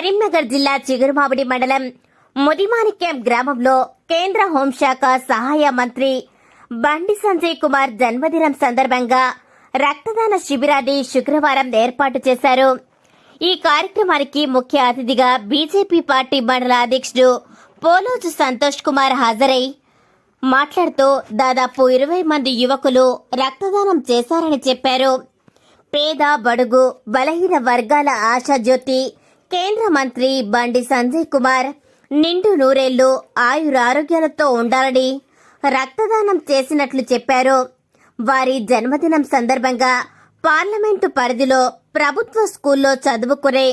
కరీంనగర్ జిల్లా చిగురుమావిడి మండలం ముదిమాణిక్యం గ్రామంలో కేంద్ర హోంశాఖ సహాయ మంత్రి బండి సంజయ్ కుమార్ జన్మదినం సందర్భంగా రక్తదాన శిబిరాన్ని శుక్రవారం ఏర్పాటు చేశారు. ఈ కార్యక్రమానికి ముఖ్య అతిథిగా బీజేపీ పార్టీ మండల అధ్యక్షుడు పోలోజు సంతోష్ కుమార్ హాజరై మాట్లాడుతూ దాదాపు ఇరవై మంది యువకులు రక్తదానం చేశారని చెప్పారు. పేద బడుగు బలహీన వర్గాల ఆశాజ్యోతి కేంద్ర మంత్రి బండి సంజయ్ కుమార్ నిండు నూరేళ్ళు ఆయురారోగ్యాలతో ఉండాలని రక్తదానం చేసినట్లు చెప్పారు. వారి జన్మదినం సందర్భంగా పార్లమెంటు పరిధిలో ప్రభుత్వ స్కూల్లో చదువుకునే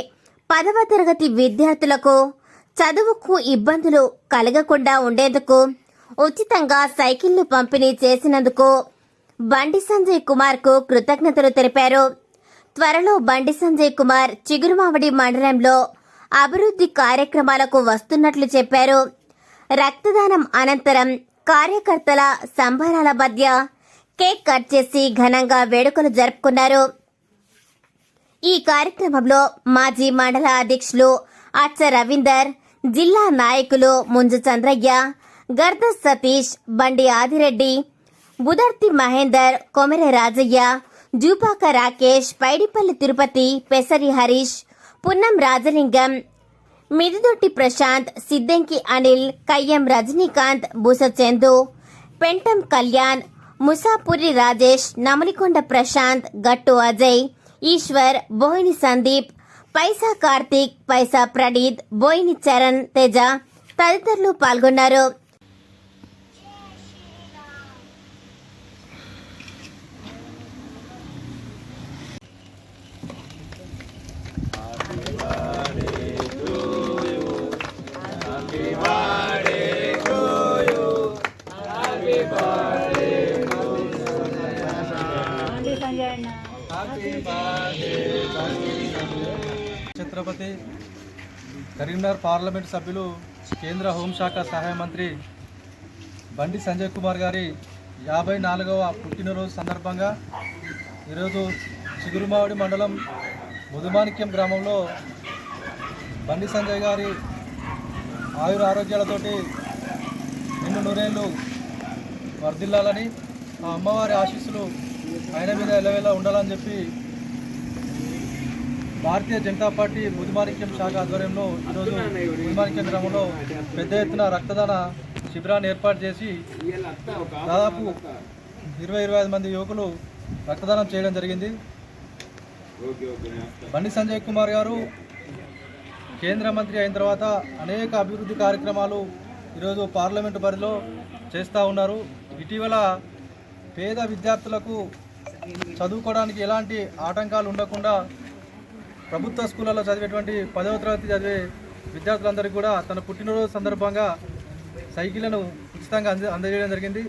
పదవ తరగతి విద్యార్థులకు చదువుకు ఇబ్బందులు కలగకుండా ఉండేందుకు ఉచితంగా సైకిళ్ళు పంపిణీ చేసినందుకు బండి సంజయ్ కుమార్కు కృతజ్ఞతలు తెలిపారు. త్వరలో బండి సంజయ్ కుమార్ చిగురుమామిడి మండలంలో అభివృద్ధి కార్యక్రమాలకు వస్తున్నట్లు చెప్పారు. రక్తదానం అనంతరం కార్యకర్తల సంబరాల మధ్య కేక్ కట్ చేసి ఘనంగా వేడుకలు జరుపుకున్నారు. ఈ కార్యక్రమంలో మాజీ మండల అధ్యక్షులు అచ్చ రవీందర్ జిల్లా నాయకులు ముంజు చంద్రయ్య గర్ద సతీష్ బండి ఆదిరెడ్డి బుదర్తి మహేందర్ కొమెర రాజయ్య జూపాక రాకేష్ పైడిపల్లి తిరుపతి పెసరి హరీష్ పున్నం రాజలింగం మిదిదొట్టి ప్రశాంత్ సిద్దెంకి అనిల్ కయ్యం రజనీకాంత్ బూస చందు పెంటం కళ్యాణ్ ముసాపురి రాజేష్ నమలికొండ ప్రశాంత్ గట్టు అజయ్ ఈశ్వర్ బోయిని సందీప్ పైసా కార్తీక్ పైసా ప్రణీత్ బోయిని చరణ్ తేజ తదితరులు పాల్గొన్నారు. ఛత్రపతి కరీంనగర్ పార్లమెంట్ సభ్యులు కేంద్ర హోంశాఖ సహాయ మంత్రి బండి సంజయ్ కుమార్ గారి యాభై నాలుగవ పుట్టినరోజు సందర్భంగా ఈరోజు చిగురుమావిడి మండలం ముదుమాణిక్యం గ్రామంలో బండి సంజయ్ గారి ఆయుర ఆరోగ్యాలతోటి నిన్ను నూరేళ్ళు వర్ధిల్లాలని ఆ అమ్మవారి ఆశీస్సులు ఆయన మీద ఎలవేలా ఉండాలని చెప్పి భారతీయ జనతా పార్టీ ముదిమాణిక్యం శాఖ ఆధ్వర్యంలో ఈరోజు ముదిమాణిక్యం గ్రామంలో పెద్ద ఎత్తున రక్తదాన శిబిరాన్ని ఏర్పాటు చేసి దాదాపు ఇరవై ఇరవై ఐదు మంది యువకులు రక్తదానం చేయడం జరిగింది. బండి సంజయ్ కుమార్ గారు కేంద్ర మంత్రి అయిన తర్వాత అనేక అభివృద్ధి కార్యక్రమాలు ఈరోజు పార్లమెంటు పరిధిలో చేస్తూ ఉన్నారు. ఇటీవల పేద విద్యార్థులకు చదువుకోవడానికి ఎలాంటి ఆటంకాలు ఉండకుండా ప్రభుత్వ స్కూళ్ళలో చదివేటువంటి పదవ తరగతి చదివే విద్యార్థులందరికీ కూడా తన పుట్టినరోజు సందర్భంగా సైకిళ్ళను ఉచితంగా అంద అందజేయడం జరిగింది.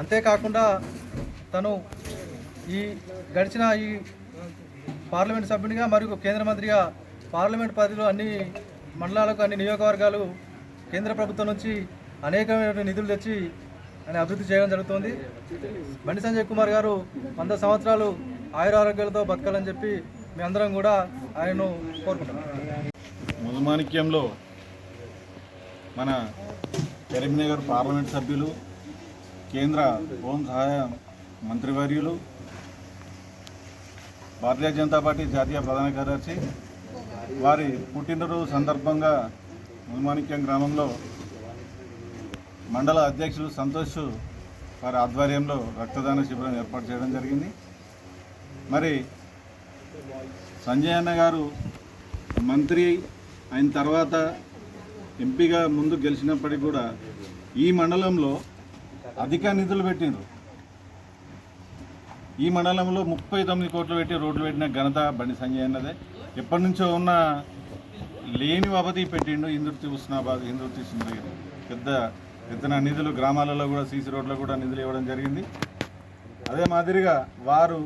అంతేకాకుండా తను ఈ గడిచిన ఈ పార్లమెంట్ సభ్యునిగా మరియు కేంద్ర మంత్రిగా పార్లమెంట్ పరిధిలో అన్ని మండలాలకు అన్ని నియోజకవర్గాలు కేంద్ర ప్రభుత్వం నుంచి అనేకమైన నిధులు తెచ్చి ఆయన అభివృద్ధి చేయడం జరుగుతుంది. బండి సంజయ్ కుమార్ గారు వంద సంవత్సరాలు ఆయురారోగ్యాలతో బతకాలని చెప్పి మేమందరం కూడా ఆయనను కోరుకుంటున్నాం. ముదుమాణిక్యంలో మన కరీంనగర్ పార్లమెంట్ సభ్యులు కేంద్ర హోం సహాయ మంత్రివర్యులు భారతీయ జనతా పార్టీ జాతీయ ప్రధాన కార్యదర్శి వారి పుట్టినరోజు సందర్భంగా ముల్మాణిక్యం గ్రామంలో మండల అధ్యక్షులు సంతోష్ వారి ఆధ్వర్యంలో రక్తదాన శిబిరం ఏర్పాటు చేయడం జరిగింది. మరి సంజయ్ అన్న గారు మంత్రి అయిన తర్వాత ఎంపీగా ముందు గెలిచినప్పటికీ కూడా ఈ మండలంలో అధిక నిధులు పెట్టిండ్రు. ఈ మండలంలో ముప్పై తొమ్మిది కోట్లు పెట్టి రోడ్లు పెట్టిన ఘనత బండి సంజయ్ అన్నదే. ఎప్పటి నుంచో ఉన్న లేని వపతి పెట్టిండు ఇందుర్తి హుస్నాబాద్ ఇందుర్తి సుందరగిరి. పెద్ద ఎత్తున నిధులు గ్రామాలలో కూడా సీసీ రోడ్లో కూడా నిధులు ఇవ్వడం జరిగింది. అదే మాదిరిగా వారు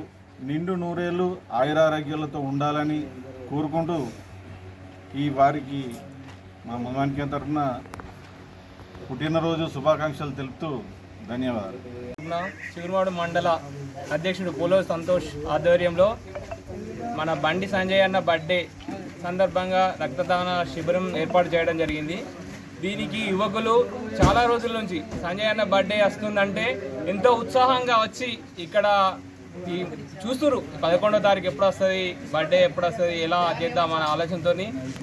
నిండు నూరేళ్ళు ఆయురారోగ్యాలతో ఉండాలని కోరుకుంటూ ఈ వారికి మా మమానికి తరఫున పుట్టినరోజు శుభాకాంక్షలు తెలుపుతూ ధన్యవాదాలు. ఉన్న మండల అధ్యక్షుడు పోలో సంతోష్ ఆధ్వర్యంలో మన బండి సంజయ్ అన్న బర్త్డే సందర్భంగా రక్తదాన శిబిరం ఏర్పాటు చేయడం జరిగింది. దీనికి యువకులు చాలా రోజుల నుంచి సంజయ్ అన్న బర్త్డే వస్తుందంటే ఎంతో ఉత్సాహంగా వచ్చి ఇక్కడ ఈ చూస్తురు పదకొండో తారీఖు ఎప్పుడు వస్తుంది బర్త్డే ఎప్పుడు వస్తుంది ఎలా చేద్దాం అనే ఆలోచనతో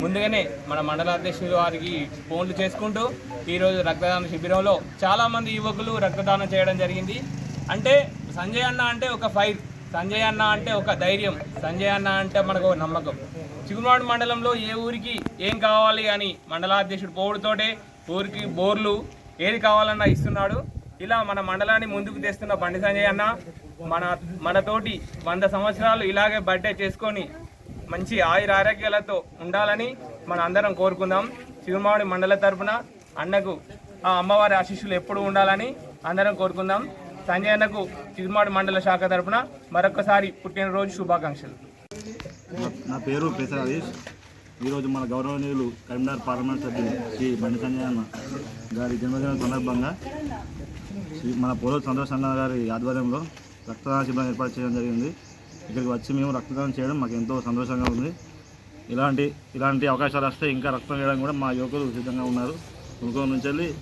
ముందుగానే మన మండల అధ్యక్షులు వారికి ఫోన్లు చేసుకుంటూ ఈరోజు రక్తదాన శిబిరంలో చాలామంది యువకులు రక్తదానం చేయడం జరిగింది. అంటే సంజయ్ అన్న అంటే ఒక ఫైర్ సంజయ్ అన్న అంటే ఒక ధైర్యం సంజయ్ అన్న అంటే మనకు ఒక నమ్మకం. చిగురుమాడు మండలంలో ఏ ఊరికి ఏం కావాలి అని మండలాధ్యక్షుడు పోవుడుతోటే ఊరికి బోర్లు ఏది కావాలన్నా ఇస్తున్నాడు. ఇలా మన మండలాన్ని ముందుకు తెస్తున్న బండి సంజయ్ అన్న మన మనతోటి వంద సంవత్సరాలు ఇలాగే బర్త్డే చేసుకొని మంచి ఆయుర ఆరోగ్యాలతో ఉండాలని మన అందరం కోరుకుందాం. చిగురుమాడి మండల తరఫున అన్నకు ఆ అమ్మవారి ఆశీస్సులు ఎప్పుడు ఉండాలని అందరం కోరుకుందాం. సంజయ్ అన్నకు చిరుమాడి మండల శాఖ తరపున మరొకసారి పుట్టినరోజు శుభాకాంక్షలు. నా- పేరు పేస హరీష్ ఈరోజు మన గౌరవనీయులు కరీంనగర్ పార్లమెంట్ సభ్యులు శ్రీ బండి సంజయ్ అన్న గారి జన్మదినం సందర్భంగా మన పోలీస్ సంతోష్ అన్న గారి ఆధ్వర్యంలో రక్తదాన శిబిరం ఏర్పాటు చేయడం జరిగింది. ఇక్కడికి వచ్చి మేము రక్తదానం చేయడం మాకు ఎంతో సంతోషంగా ఉంది. ఇలాంటి ఇలాంటి అవకాశాలు వస్తే ఇంకా రక్తం వేయడం కూడా మా యువకులు సిద్ధంగా ఉన్నారు. ముగ్గురు నుంచి వెళ్ళి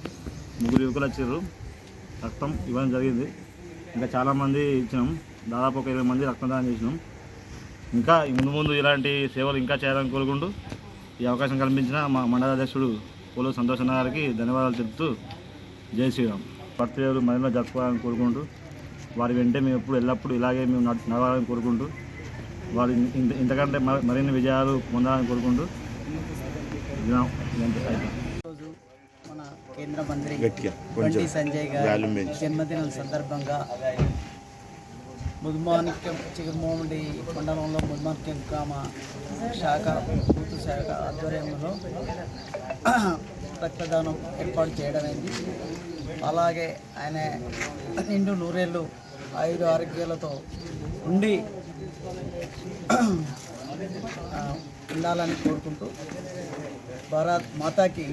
ముగ్గురు యువకులు వచ్చారు రక్తం ఇవ్వడం జరిగింది. ఇంకా చాలామంది ఇచ్చినాం. దాదాపు ఒక ఇరవై మంది రక్తదానం చేసినాం. ఇంకా ముందు ముందు ఇలాంటి సేవలు ఇంకా చేయాలని కోరుకుంటూ ఈ అవకాశం కల్పించిన మా మండల అధ్యక్షుడు పోలో సంతోష్ గారికి ధన్యవాదాలు చెప్తూ జై శ్రీరామ్. బర్త్డేలు మరింత జరుపుకోవాలని కోరుకుంటూ వారి వెంటే మేము ఎప్పుడు ఎల్లప్పుడూ ఇలాగే మేము నడ- నడవాలని కోరుకుంటూ వారి ఇంత ఇంతకంటే మరి- మరిన్ని విజయాలు పొందాలని కోరుకుంటూ మన కేంద్ర మంత్రి బండి సంజయ్ గారి జన్మదినం సందర్భంగా ముదుమాణిక్యం చిగురుమోమిడి మండలంలో ముదుమాణిక్యం గ్రామ శాఖ బూతు శాఖ ఆధ్వర్యంలో రక్తదానం ఏర్పాటు చేయడమైంది. అలాగే ఆయన నిండు నూరేళ్ళు ఐదు ఆరోగ్యాలతో ఉండి ఉండాలని కోరుకుంటూ భారత్ మాతాకి